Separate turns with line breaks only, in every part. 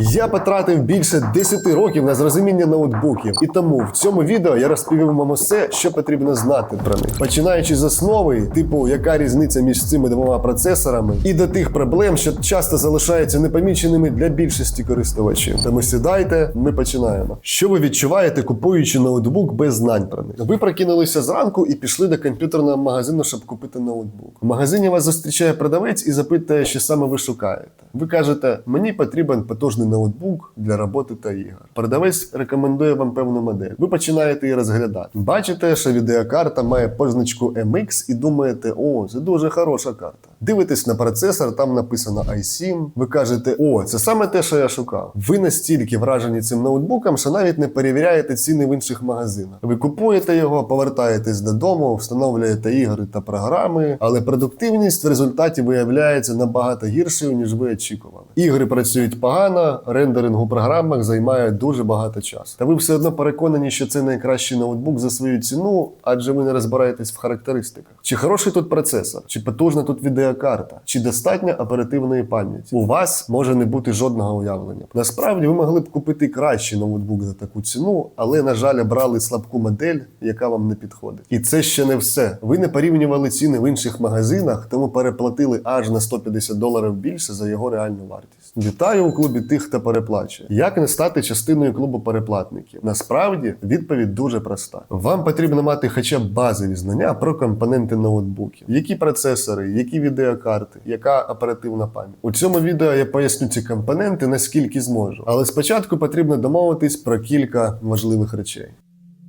Я потратив більше 10 років на зрозуміння ноутбуків, і тому в цьому відео я розповім вам усе, що потрібно знати про них, починаючи з основи, типу яка різниця між цими двома процесорами, і до тих проблем, що часто залишаються непоміченими для більшості користувачів. Тому сідайте, ми починаємо. Що ви відчуваєте, купуючи ноутбук без знань про них? Ви прокинулися зранку і пішли до комп'ютерного магазину, щоб купити ноутбук. В магазині вас зустрічає продавець і запитує, що саме ви шукаєте. Ви кажете, мені потрібен потужний ноутбук для роботи та ігор. Продавець рекомендує вам певну модель. Ви починаєте її розглядати. Бачите, що відеокарта має позначку MX і думаєте, о, це дуже хороша карта. Дивитесь на процесор, там написано i7. Ви кажете, о, це саме те, що я шукав. Ви настільки вражені цим ноутбуком, що навіть не перевіряєте ціни в інших магазинах. Ви купуєте його, повертаєтесь додому, встановлюєте ігри та програми, але продуктивність в результаті виявляється набагато гіршою, ніж ви очікували. Ігри працюють погано, рендеринг у програмах займає дуже багато часу. Та ви все одно переконані, що це найкращий ноутбук за свою ціну, адже ви не розбираєтесь в характеристиках. Чи хороший тут процесор, чи потужна тут відеокарта, чи достатньо оперативної пам'яті. У вас може не бути жодного уявлення. Насправді ви могли б купити кращий ноутбук за таку ціну, але на жаль, обрали слабку модель, яка вам не підходить. І це ще не все. Ви не порівнювали ціни в інших магазинах, тому переплатили аж на 150 доларів більше за його реальну вартість. Вітаю у клубі тих, хто переплачує. Як не стати частиною клубу переплатників? Насправді відповідь дуже проста. Вам потрібно мати хоча б базові знання про компоненти ноутбуків, які процесори, які відеокарти, яка оперативна пам'ять. У цьому відео я поясню ці компоненти наскільки зможу. Але спочатку потрібно домовитись про кілька важливих речей: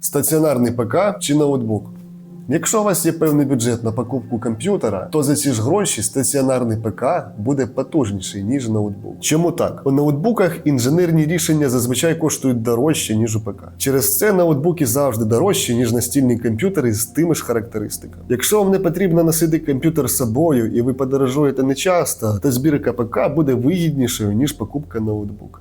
стаціонарний ПК чи ноутбук. Якщо у вас є певний бюджет на покупку комп'ютера, то за ці ж гроші стаціонарний ПК буде потужніший, ніж ноутбук. Чому так? У ноутбуках інженерні рішення зазвичай коштують дорожче, ніж у ПК. Через це ноутбуки завжди дорожчі, ніж настільні комп'ютери з тими ж характеристиками. Якщо вам не потрібно носити комп'ютер з собою і ви подорожуєте не часто, то збірка ПК буде вигіднішою, ніж покупка ноутбука.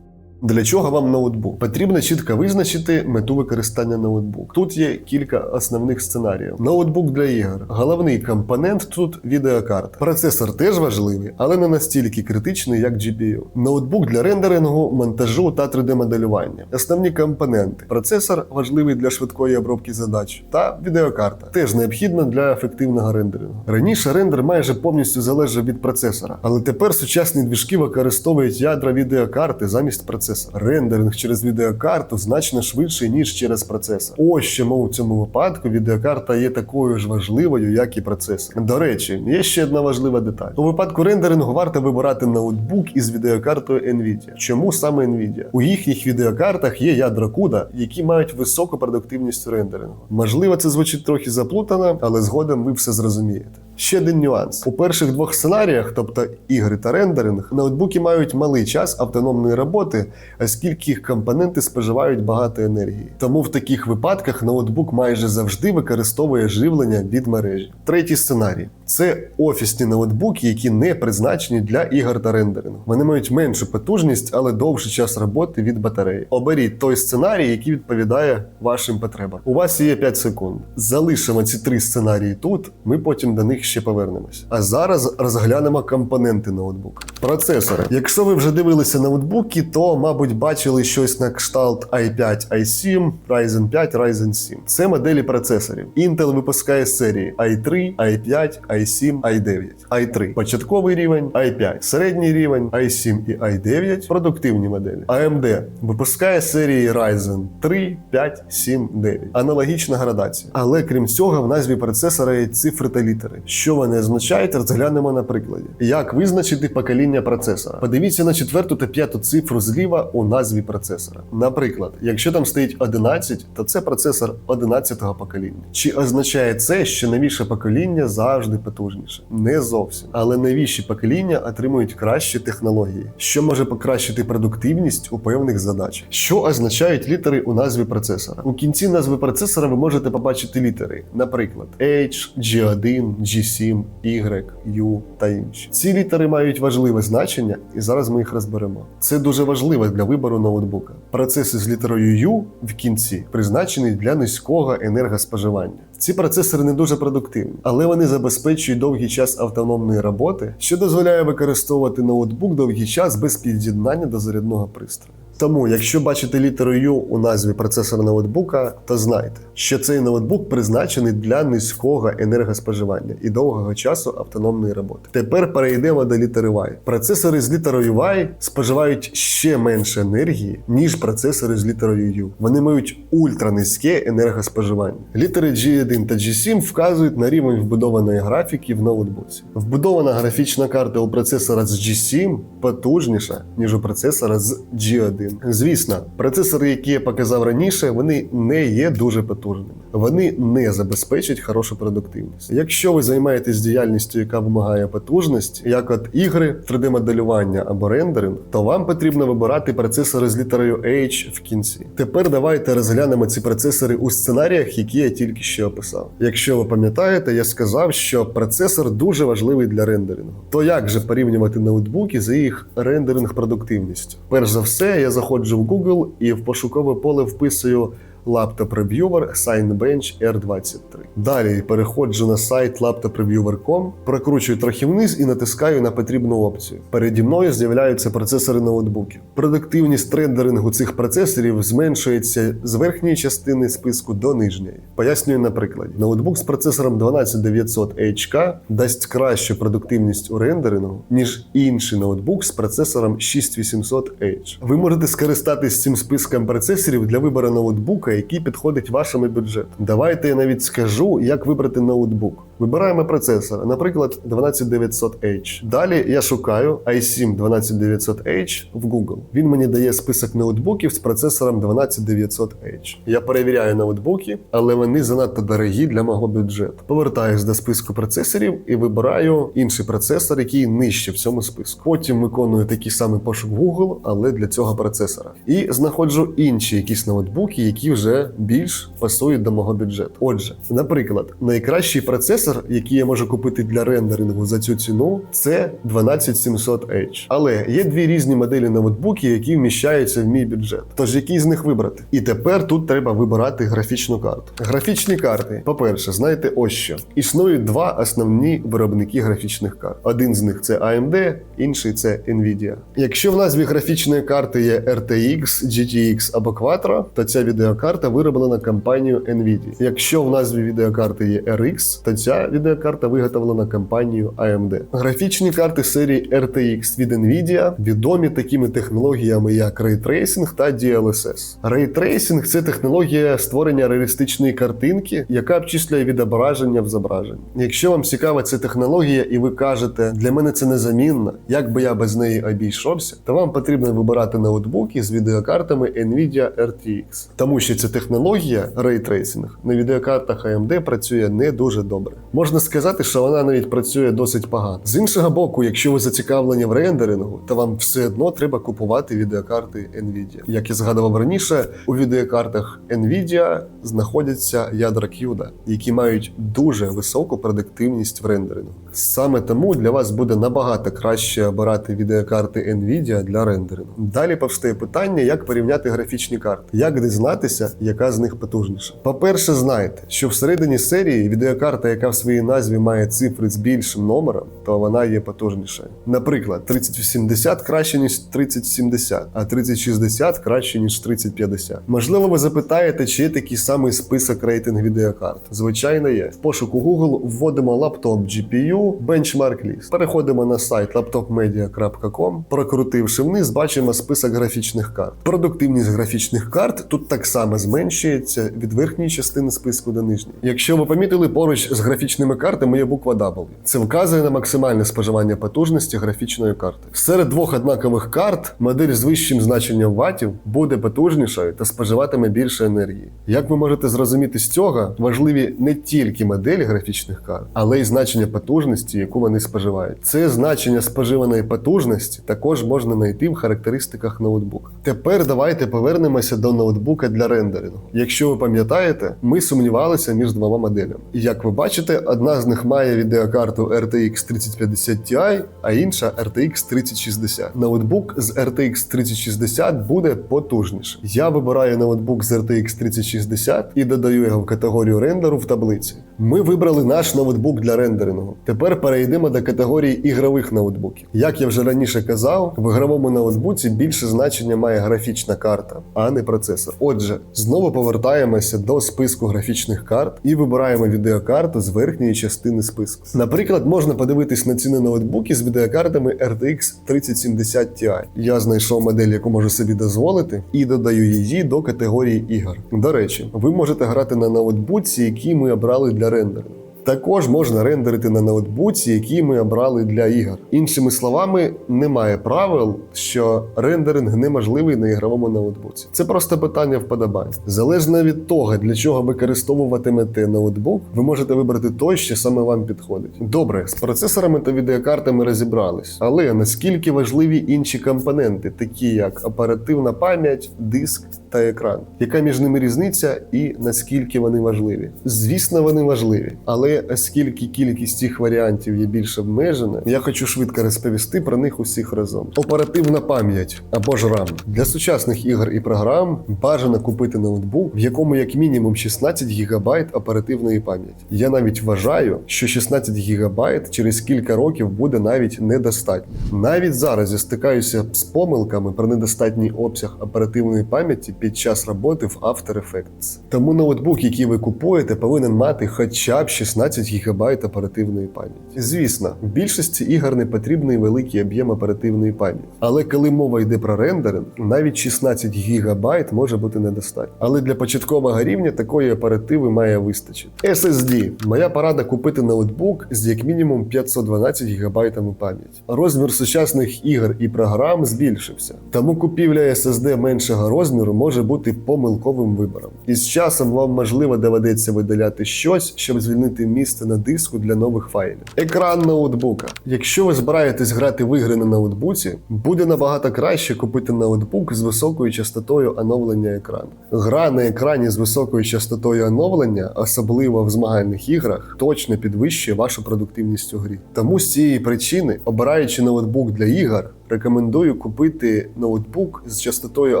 Для чого вам ноутбук? Потрібно чітко визначити мету використання ноутбук. Тут є кілька основних сценаріїв. Ноутбук для ігор. Головний компонент тут відеокарта. Процесор теж важливий, але не настільки критичний, як GPU. Ноутбук для рендерингу, монтажу та 3D-моделювання. Основні компоненти. Процесор важливий для швидкої обробки задач, та відеокарта теж необхідна для ефективного рендерингу. Раніше рендер майже повністю залежав від процесора, але тепер сучасні движки використовують ядра відеокарти замість процесора. Рендеринг через відеокарту значно швидший, ніж через процесор. Ось чому у цьому випадку відеокарта є такою ж важливою, як і процесор. До речі, є ще одна важлива деталь. У випадку рендерингу варто вибирати ноутбук із відеокартою Nvidia. Чому саме Nvidia? У їхніх відеокартах є ядра CUDA, які мають високу продуктивність рендерингу. Можливо, це звучить трохи заплутано, але згодом ви все зрозумієте. Ще один нюанс: у перших двох сценаріях, тобто ігри та рендеринг, ноутбуки мають малий час автономної роботи, оскільки їх компоненти споживають багато енергії. Тому в таких випадках ноутбук майже завжди використовує живлення від мережі. Третій сценарій це офісні ноутбуки, які не призначені для ігор та рендерингу. Вони мають меншу потужність, але довший час роботи від батареї. Оберіть той сценарій, який відповідає вашим потребам. У вас є 5 секунд. Залишимо ці три сценарії тут. Ми потім до них ще повернемось. А зараз розглянемо компоненти ноутбука. Процесори. Якщо ви вже дивилися ноутбуки, то, мабуть, бачили щось на кшталт i5, i7, Ryzen 5, Ryzen 7. Це моделі процесорів. Intel випускає серії i3, i5, i7, i9. i3 початковий рівень, i5 середній рівень, i7 і i9 продуктивні моделі. AMD випускає серії Ryzen 3, 5, 7, 9. Аналогічна градація. Але крім цього, в назві процесора є цифри та літери. Що вони означають, розглянемо на прикладі. Як визначити покоління процесора? Подивіться на четверту та п'яту цифру зліва у назві процесора. Наприклад, якщо там стоїть 11, то це процесор 11-го покоління. Чи означає це, що новіше покоління завжди потужніше? Не зовсім. Але новіші покоління отримують кращі технології, що може покращити продуктивність у певних задачах. Що означають літери у назві процесора? У кінці назви процесора ви можете побачити літери, наприклад, H, G1, G7. G7, Y, U та інші. Ці літери мають важливе значення, і зараз ми їх розберемо. Це дуже важливо для вибору ноутбука. Процеси з літерою U в кінці призначені для низького енергоспоживання. Ці процесори не дуже продуктивні, але вони забезпечують довгий час автономної роботи, що дозволяє використовувати ноутбук довгий час без під'єднання до зарядного пристрою. Тому, якщо бачите літеру U у назві процесора ноутбука, то знайте, що цей ноутбук призначений для низького енергоспоживання і довгого часу автономної роботи. Тепер перейдемо до літери Y. Процесори з літерою Y споживають ще менше енергії, ніж процесори з літерою U. Вони мають ультранизьке енергоспоживання. Літери G1 та G7 вказують на рівень вбудованої графіки в ноутбуці. Вбудована графічна карта у процесора з G7 потужніша, ніж у процесора з G1. Звісно, процесори, які я показав раніше, вони не є дуже потужними. Вони не забезпечать хорошу продуктивність. Якщо ви займаєтесь діяльністю, яка вимагає потужності, як от ігри, 3D-моделювання або рендеринг, то вам потрібно вибирати процесори з літерою H в кінці. Тепер давайте розглянемо ці процесори у сценаріях, які я тільки що описав. Якщо ви пам'ятаєте, я сказав, що процесор дуже важливий для рендерингу. То як же порівнювати ноутбуки за їх рендеринг продуктивністю? Перш за все, я заходжу в Google і в пошукове поле вписую Laptop Reviewer Signbench R23. Далі переходжу на сайт laptopreviewer.com, прокручую трохи вниз і натискаю на потрібну опцію. Переді мною з'являються процесори ноутбуків. Продуктивність рендерингу цих процесорів зменшується з верхньої частини списку до нижньої. Пояснюю на прикладі. Ноутбук з процесором 12900HK дасть кращу продуктивність у рендерингу, ніж інший ноутбук з процесором 6800H. Ви можете скористатись цим списком процесорів для вибору ноутбука, який підходить вашому бюджету. Давайте я навіть скажу, як вибрати ноутбук. Вибираємо процесор, наприклад, 12900H. Далі я шукаю i7 12900H в Google. Він мені дає список ноутбуків з процесором 12900H. Я перевіряю ноутбуки, але вони занадто дорогі для мого бюджету. Повертаюсь до списку процесорів і вибираю інший процесор, який нижче в цьому списку. Потім виконую такий самий пошук Google, але для цього процесора. І знаходжу інші якісь ноутбуки, які вже більш пасують до мого бюджету. Отже, наприклад, найкращий процесор, який я можу купити для рендерингу за цю ціну, це 12700H. Але є дві різні моделі ноутбуків, які вміщаються в мій бюджет. Тож який з них вибрати? І тепер тут треба вибирати графічну карту. Графічні карти, по-перше, знаєте ось що. Існують два основні виробники графічних карт. Один з них це AMD, інший це Nvidia. Якщо в назві графічної карти є RTX, GTX або Quattro, то ця відеокарта вироблена компанією Nvidia. Якщо в назві відеокарти є RX, то ця відеокарта виготовлена компанією AMD. Графічні карти серії RTX від Nvidia відомі такими технологіями, як Ray Tracing та DLSS. Ray Tracing – це технологія створення реалістичної картинки, яка обчислює відображення в зображенні. Якщо вам цікава ця технологія, і ви кажете, для мене це незамінно, як би я без неї обійшовся, то вам потрібно вибирати ноутбуки з відеокартами Nvidia RTX, тому що ця технологія Tracing на відеокартах AMD працює не дуже добре. Можна сказати, що вона навіть працює досить погано. З іншого боку, якщо ви зацікавлені в рендерингу, то вам все одно треба купувати відеокарти Nvidia. Як я згадував раніше, у відеокартах Nvidia знаходяться ядра CUDA, які мають дуже високу продуктивність в рендерингу. Саме тому для вас буде набагато краще обирати відеокарти Nvidia для рендерингу. Далі повстає питання, як порівняти графічні карти, як дізнатися, яка з них потужніша. По-перше, знайте, що всередині серії відеокарта, яка в своїй назві має цифри з більшим номером, то вона є потужнішою. Наприклад, 3080 краще ніж 3070, а 3060 краще ніж 3050. Можливо, ви запитаєте, чи є такий самий список рейтинг відеокарт. Звичайно, є. В пошуку Google вводимо лаптоп GPU Benchmark List. Переходимо на сайт laptopmedia.com. Прокрутивши вниз, бачимо список графічних карт. Продуктивність графічних карт тут так само зменшується від верхньої частини списку до нижньої. Якщо ви помітили, поруч з графічними картами є буква W. Це вказує на максимальне споживання потужності графічної карти. Серед двох однакових карт модель з вищим значенням ватів буде потужнішою та споживатиме більше енергії. Як ви можете зрозуміти з цього, важливі не тільки моделі графічних карт, але й значення потужності, яку вони споживають. Це значення споживаної потужності також можна знайти в характеристиках ноутбука. Тепер давайте повернемося до ноутбука для рендеру. Рендерингу. Якщо ви пам'ятаєте, ми сумнівалися між двома моделями. Як ви бачите, одна з них має відеокарту RTX 3050 Ti, а інша RTX 3060. Ноутбук з RTX 3060 буде потужніший. Я вибираю ноутбук з RTX 3060 і додаю його в категорію рендеру в таблиці. Ми вибрали наш ноутбук для рендерингу. Тепер перейдемо до категорії ігрових ноутбуків. Як я вже раніше казав, в ігровому ноутбуці більше значення має графічна карта, а не процесор. Отже, знову повертаємося до списку графічних карт і вибираємо відеокарту з верхньої частини списку. Наприклад, можна подивитись на ціни ноутбуків з відеокартами RTX 3070 Ti. Я знайшов модель, яку можу собі дозволити, і додаю її до категорії ігор. До речі, ви можете грати на ноутбуці, який ми обрали для рендерингу. Також можна рендерити на ноутбуці, які ми обрали для ігор. Іншими словами, немає правил, що рендеринг неможливий на ігровому ноутбуці. Це просто питання вподобань. Залежно від того, для чого використовуватимете ноутбук, ви можете вибрати той, що саме вам підходить. Добре, з процесорами та відеокартами розібрались, але наскільки важливі інші компоненти, такі як оперативна пам'ять, диск та екран? Яка між ними різниця і наскільки вони важливі? Звісно, вони важливі, але оскільки кількість цих варіантів є більш обмежена, я хочу швидко розповісти про них усіх разом. Оперативна пам'ять або ж RAM. для сучасних ігор і програм бажано купити ноутбук, в якому як мінімум 16 ГБ оперативної пам'яті. Я навіть вважаю, що 16 ГБ через кілька років буде навіть недостатньо. Навіть зараз я стикаюся з помилками про недостатній обсяг оперативної пам'яті під час роботи в After Effects. Тому ноутбук, який ви купуєте, повинен мати хоча б 16 ГБ оперативної пам'яті. Звісно, в більшості ігор не потрібний великий об'єм оперативної пам'яті. Але коли мова йде про рендеринг, навіть 16 ГБ може бути недостатньо. Але для початкового рівня такої оперативи має вистачити. SSD. Моя порада купити ноутбук з як мінімум 512 ГБ пам'яті. Розмір сучасних ігор і програм збільшився. Тому купівля SSD меншого розміру може бути помилковим вибором. І з часом вам можливо доведеться видаляти щось, щоб звільнити місце на диску для нових файлів. Екран ноутбука. Якщо ви збираєтесь грати в ігри на ноутбуці, буде набагато краще купити ноутбук з високою частотою оновлення екрану. Гра на екрані з високою частотою оновлення, особливо в змагальних іграх, точно підвищує вашу продуктивність у грі. Тому з цієї причини, обираючи ноутбук для ігор, рекомендую купити ноутбук з частотою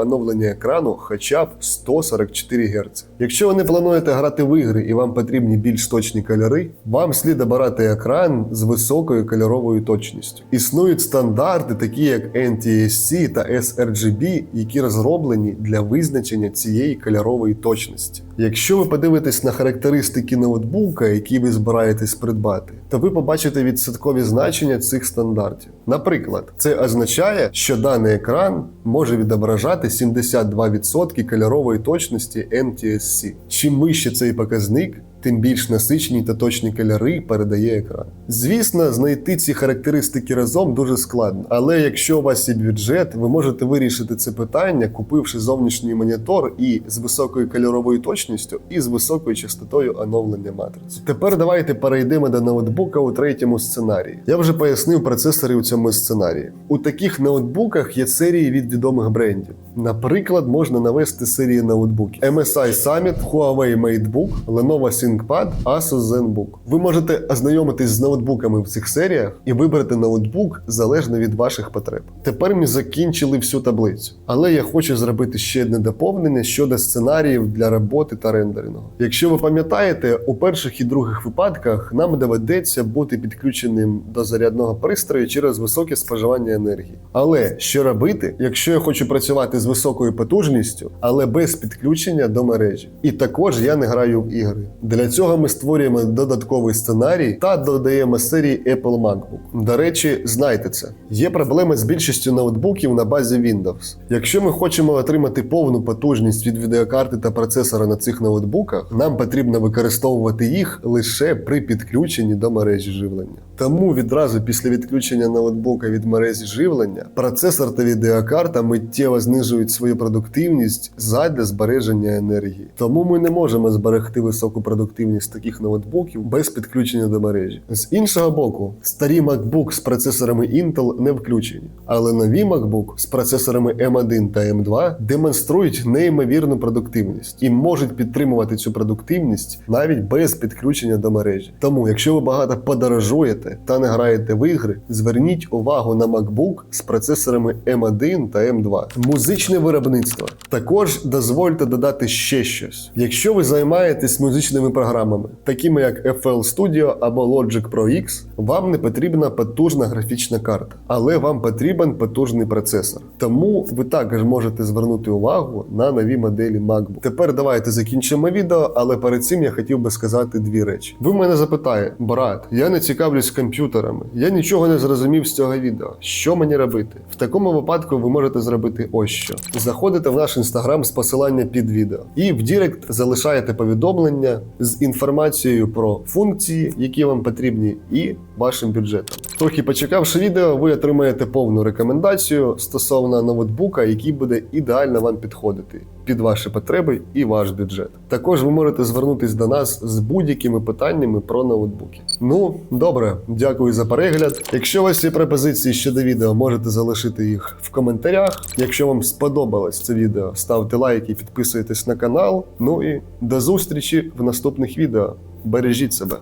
оновлення екрану хоча б 144 Гц. Якщо ви не плануєте грати в ігри і вам потрібні більш точні кольори, вам слід обирати екран з високою кольоровою точністю. Існують стандарти, такі як NTSC та sRGB, які розроблені для визначення цієї кольорової точності. Якщо ви подивитесь на характеристики ноутбука, який ви збираєтесь придбати, то ви побачите відсоткові значення цих стандартів. Наприклад, це означає, що даний екран може відображати 72% кольорової точності NTSC. Чим вище цей показник, тим більш насичені та точні кольори передає екран. Звісно, знайти ці характеристики разом дуже складно, але якщо у вас є бюджет, ви можете вирішити це питання, купивши зовнішній монітор і з високою кольоровою точністю, і з високою частотою оновлення матриці. Тепер давайте перейдемо до ноутбука у третьому сценарії. Я вже пояснив процесори у цьому сценарії. У таких ноутбуках є серії від відомих брендів. Наприклад, можна навести серії ноутбуків MSI Summit, Huawei MateBook, Lenovo ThinkPad, Asus ZenBook. Ви можете ознайомитись з ноутбуками в цих серіях і вибрати ноутбук залежно від ваших потреб. Тепер ми закінчили всю таблицю, але я хочу зробити ще одне доповнення щодо сценаріїв для роботи та рендерингу. Якщо ви пам'ятаєте, у перших і других випадках нам доведеться бути підключеним до зарядного пристрою через високе споживання енергії. Але що робити, якщо я хочу працювати з високою потужністю, але без підключення до мережі? І також я не граю в ігри. Цього ми створюємо додатковий сценарій та додаємо серії Apple MacBook. До речі, знайте це. Є проблеми з більшістю ноутбуків на базі Windows. Якщо ми хочемо отримати повну потужність від відеокарти та процесора на цих ноутбуках, нам потрібно використовувати їх лише при підключенні до мережі живлення. Тому відразу після відключення ноутбука від мережі живлення процесор та відеокарта миттєво знижують свою продуктивність задля збереження енергії. Тому ми не можемо зберегти високу продуктивність таких ноутбуків без підключення до мережі. З іншого боку, старі MacBook з процесорами Intel не включені, але нові MacBook з процесорами M1 та M2 демонструють неймовірну продуктивність і можуть підтримувати цю продуктивність навіть без підключення до мережі. Тому, якщо ви багато подорожуєте та не граєте в ігри, зверніть увагу на MacBook з процесорами M1 та M2. Музичне виробництво. Також дозвольте додати ще щось. Якщо ви займаєтесь музичними програмами, такими як FL Studio або Logic Pro X, вам не потрібна потужна графічна карта, але вам потрібен потужний процесор. Тому ви також можете звернути увагу на нові моделі MacBook. Тепер давайте закінчимо відео, але перед цим я хотів би сказати дві речі. Ви мене запитаєте, брат, я не цікавлюсь комп'ютерами, я нічого не зрозумів з цього відео. Що мені робити? В такому випадку ви можете зробити ось що: заходите в наш інстаграм з посилання під відео, і в Дірект залишаєте повідомлення з інформацією про функції, які вам потрібні, і вашим бюджетом. Трохи почекавши відео, ви отримаєте повну рекомендацію стосовно ноутбука, який буде ідеально вам підходити під ваші потреби і ваш бюджет. Також ви можете звернутись до нас з будь-якими питаннями про ноутбуки. Ну, добре, дякую за перегляд. Якщо у вас є пропозиції щодо відео, можете залишити їх в коментарях. Якщо вам сподобалось це відео, ставте лайк і підписуйтесь на канал. Ну і до зустрічі в наступних відео. Бережіть себе.